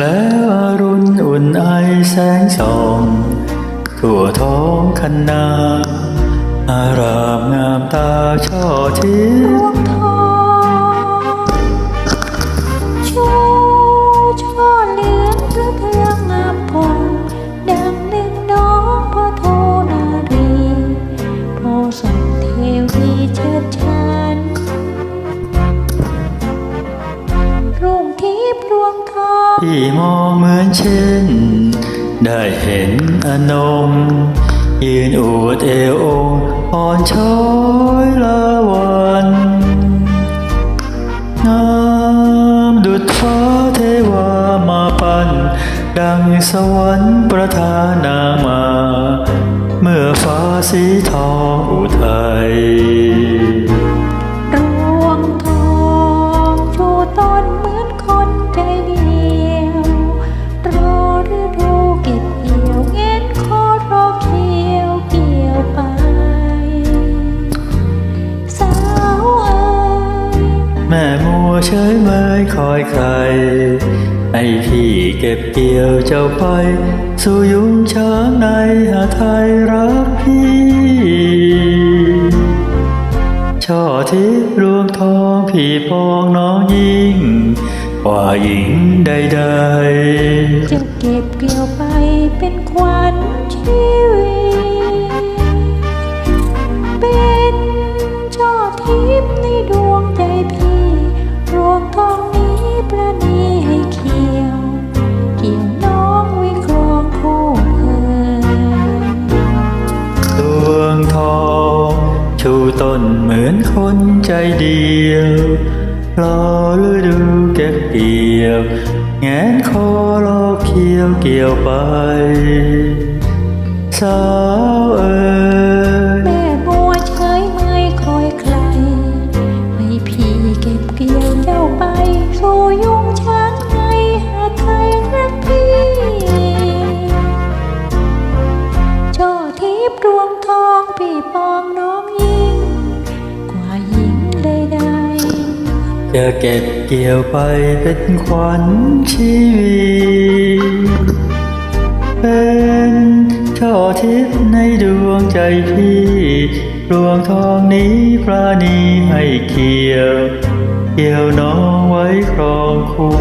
แล้วอรุณอุ่นไอแสงส่องทั่วท้องคันนา อารามงามตาช่อทิพย์ พี่มองเหมือนเช่น ได้เห็นอนงยืนอวดเอวองอ่อนช้อยละวันงามดุจฟ้าเทวามาปัน ดังสวรรค์ประทานนามา เมื่อฟ้าสีทองอุทัย เฉยเมยคอยใครให้พี่เก็บเกี่ยวเจ้าไป สู่ยุงช้างในหาไทยรักพี่ช่อทิพย์รวงทองพี่ปองน้องยิ่งกว่าหญิงใดๆ จะเก็บเกี่ยวไปเป็นขวัญชีวิต ต้นเหมือนคนใจเดียวรอฤดูเก็บเกี่ยว แงนคอรอเคียวเกี่ยวไปสา จะเก็บเกี่ยวไปเป็นขวัญชีวิต เป็นช่อทิพย์ในดวงใจพี่รวงทองนี้พระนีให้เกี่ยว เกี่ยวน้องไว้ครองคู่